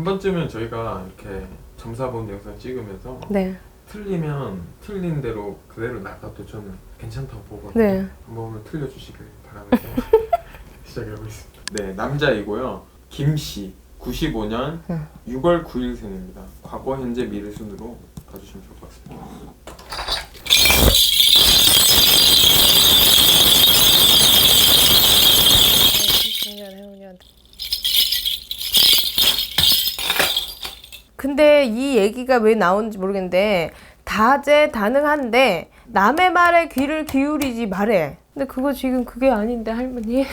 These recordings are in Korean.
한 번쯤은 저희가 이렇게 점사본 영상 찍으면서 네. 틀리면 틀린 대로 그대로 나가도 저는 괜찮다고 보거든요. 네. 한번 틀려주시길 바라면서 시작해보겠습니다. 네, 남자이고요. 김씨, 95년 응. 6월 9일생입니다. 과거, 현재, 미래 순으로 봐주시면 좋을 것 같습니다. 근데 이 얘기가 왜 나오는지 모르겠는데 다재다능한데 남의 말에 귀를 기울이지 말해. 근데 그거 지금 그게 아닌데 할머니.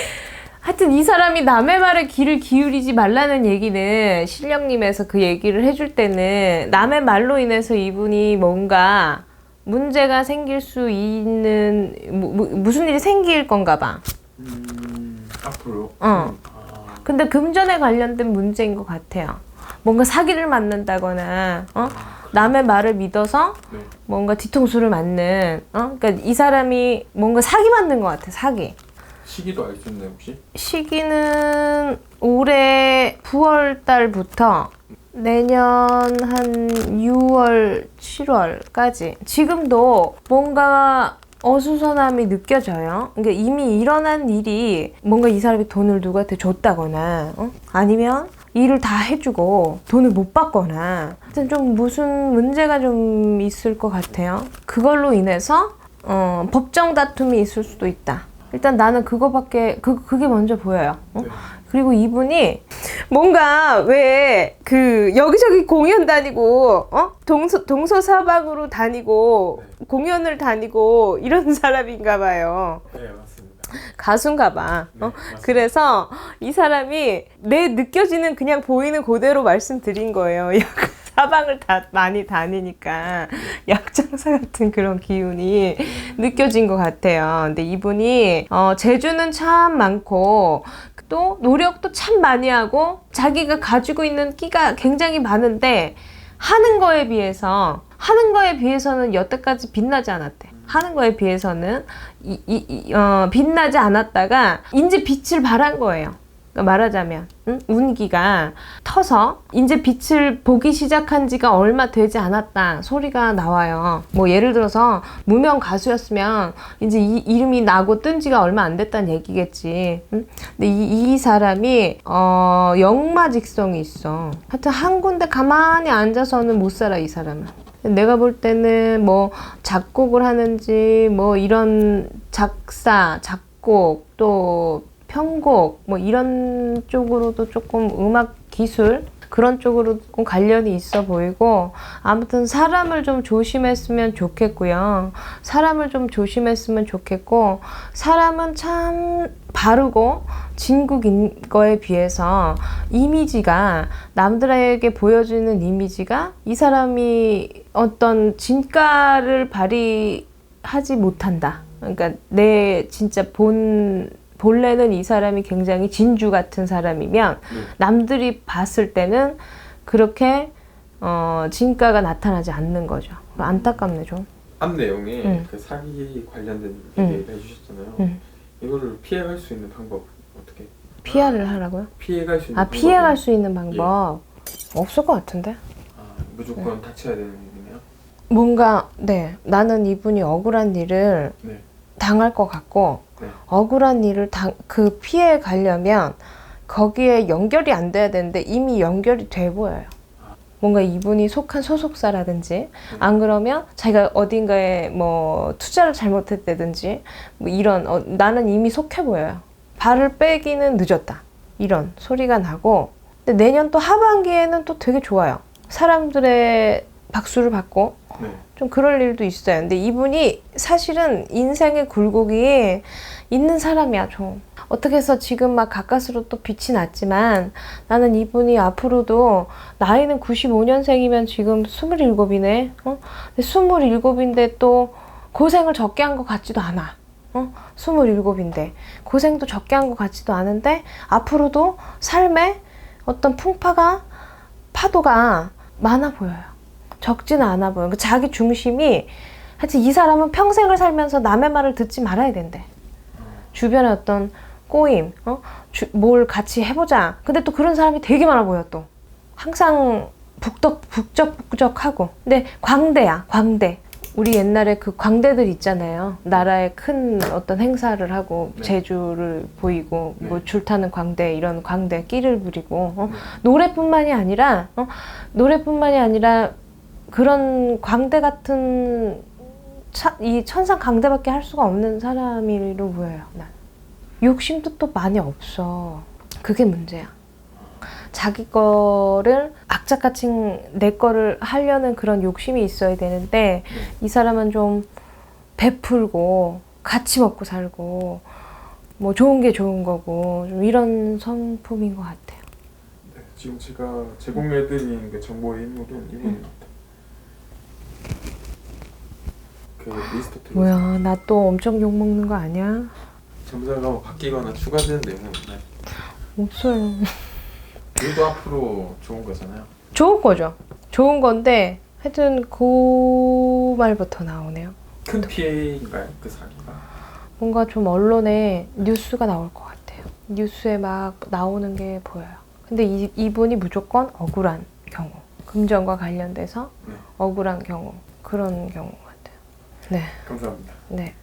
하여튼 이 사람이 남의 말에 귀를 기울이지 말라는 얘기는 신령님에서 그 얘기를 해줄 때는 남의 말로 인해서 이분이 뭔가 문제가 생길 수 있는 무슨 일이 생길 건가 봐. 음, 앞으로. 어. 아, 근데 금전에 관련된 문제인 것 같아요. 뭔가 사기를 맞는다거나, 어? 남의 말을 믿어서 네. 뭔가 뒤통수를 맞는, 어? 그러니까 이 사람이 뭔가 사기 맞는 것 같아, 사기. 시기도 알 수 있나요 혹시? 시기는 올해 9월 달부터 내년 한 6월, 7월까지. 지금도 뭔가 어수선함이 느껴져요. 그러니까 이미 일어난 일이 뭔가 이 사람이 돈을 누구한테 줬다거나, 어? 아니면 일을 다 해주고 돈을 못 받거나, 하여튼 좀 무슨 문제가 좀 있을 것 같아요. 그걸로 인해서 어, 법정 다툼이 있을 수도 있다. 일단 나는 그거밖에 그 그게 먼저 보여요. 어? 네. 그리고 이분이 뭔가 왜 그 여기저기 공연 다니고 어 동서 동서 사방으로 다니고 네. 공연을 다니고 이런 사람인가 봐요. 네. 가수인가 봐. 네, 어? 그래서 이 사람이 내 느껴지는 그냥 보이는 그대로 말씀드린 거예요. 사방을 다 많이 다니니까 약장사 같은 그런 기운이 느껴진 것 같아요. 근데 이분이 어, 재주는 참 많고 또 노력도 참 많이 하고 자기가 가지고 있는 끼가 굉장히 많은데 하는 거에 비해서 하는 거에 비해서는 여태까지 빛나지 않았대. 하는 거에 비해서는 이, 이, 이, 어, 빛나지 않았다가 이제 빛을 발한 거예요. 그러니까 말하자면 응? 운기가 터서 이제 빛을 보기 시작한 지가 얼마 되지 않았다 소리가 나와요. 뭐 예를 들어서 무명 가수였으면 이제 이 이름이 나고 뜬 지가 얼마 안 됐다는 얘기겠지. 응? 근데 이, 이 사람이 어, 역마 직성이 있어. 하여튼 한 군데 가만히 앉아서는 못 살아 이 사람은. 내가 볼 때는 뭐 작곡을 하는지 뭐 이런 작사, 작곡 또 편곡 뭐 이런 쪽으로도 조금 음악 기술 그런 쪽으로 조금 관련이 있어 보이고 아무튼 사람을 좀 조심했으면 좋겠고요. 사람을 좀 조심했으면 좋겠고 사람은 참 바르고 진국인 거에 비해서 이미지가 남들에게 보여주는 이미지가 이 사람이 어떤 진가를 발휘하지 못한다. 그러니까 내 진짜 본 본래는 이 사람이 굉장히 진주 같은 사람이면 네. 남들이 봤을 때는 그렇게 어, 진가가 나타나지 않는 거죠. 안타깝네 좀. 앞 내용에 응. 그 사기 관련된 응. 얘기를 해주셨잖아요. 응. 이거를 피해갈 수 있는 방법 어떻게? 피해를 하라고요? 피해갈 수 있는 아 방법은 피해갈 수 있는 방법 없을 것 같은데. 아, 무조건 다쳐야 되는 일이네요. 뭔가 네 나는 이분이 억울한 일을 네. 당할 것 같고 네. 억울한 일을 당, 그 피해 가려면 거기에 연결이 안 돼야 되는데 이미 연결이 돼 보여요. 뭔가 이분이 속한 소속사라든지 안 그러면 자기가 어딘가에 뭐 투자를 잘못했다든지 뭐 이런 어, 나는 이미 속해 보여요. 발을 빼기는 늦었다. 이런 소리가 나고 근데 내년 또 하반기에는 또 되게 좋아요. 사람들의 박수를 받고 네. 좀 그럴 일도 있어요. 근데 이분이 사실은 인생의 굴곡이 있는 사람이야, 좀. 어떻게 해서 지금 막 가까스로 또 빛이 났지만 나는 이분이 앞으로도 나이는 95년생이면 지금 27이네. 어? 근데 27인데 또 고생을 적게 한 것 같지도 않아. 어? 27인데 고생도 적게 한 것 같지도 않은데 앞으로도 삶에 어떤 풍파가 파도가 많아 보여요. 적지는 않아 보여요. 그 자기 중심이 하여튼 이 사람은 평생을 살면서 남의 말을 듣지 말아야 된대. 주변에 어떤 꼬임, 어? 주- 뭘 같이 해보자. 근데 또 그런 사람이 되게 많아 보여 또. 항상 북덕 북적북적하고 근데 광대야 광대 우리 옛날에 그 광대들 있잖아요 나라의 큰 어떤 행사를 하고 네. 제주를 보이고 네. 뭐 줄 타는 광대 이런 광대 끼를 부리고 어? 네. 노래뿐만이 아니라 어? 노래뿐만이 아니라 그런 광대 같은 차, 이 천상 강대밖에 할 수가 없는 사람으로 보여요. 난 욕심도 또 많이 없어. 그게 문제야. 자기 거를 악착같이 내 거를 하려는 그런 욕심이 있어야 되는데 이 사람은 좀 베풀고 같이 먹고 살고 뭐 좋은 게 좋은 거고 좀 이런 성품인 것 같아요. 네, 지금 제가 제공해드린 그 정보의 인물은 이분입니다. 그 리스토텔레스 뭐야 나 또 엄청 욕 먹는 거 아니야? 점사가 뭐 바뀌거나 추가되는 내용은 없나요? 없어요. 일도 앞으로 좋은 거잖아요. 좋은 거죠. 좋은 건데 하여튼 그 말부터 나오네요. 큰 피해인가요? 그 사기가? 뭔가 좀 언론에 뉴스가 나올 것 같아요. 뉴스에 막 나오는 게 보여요. 근데 이, 이분이 무조건 억울한 경우, 금전과 관련돼서 네. 억울한 경우 그런 경우. 네, 감사합니다. 네.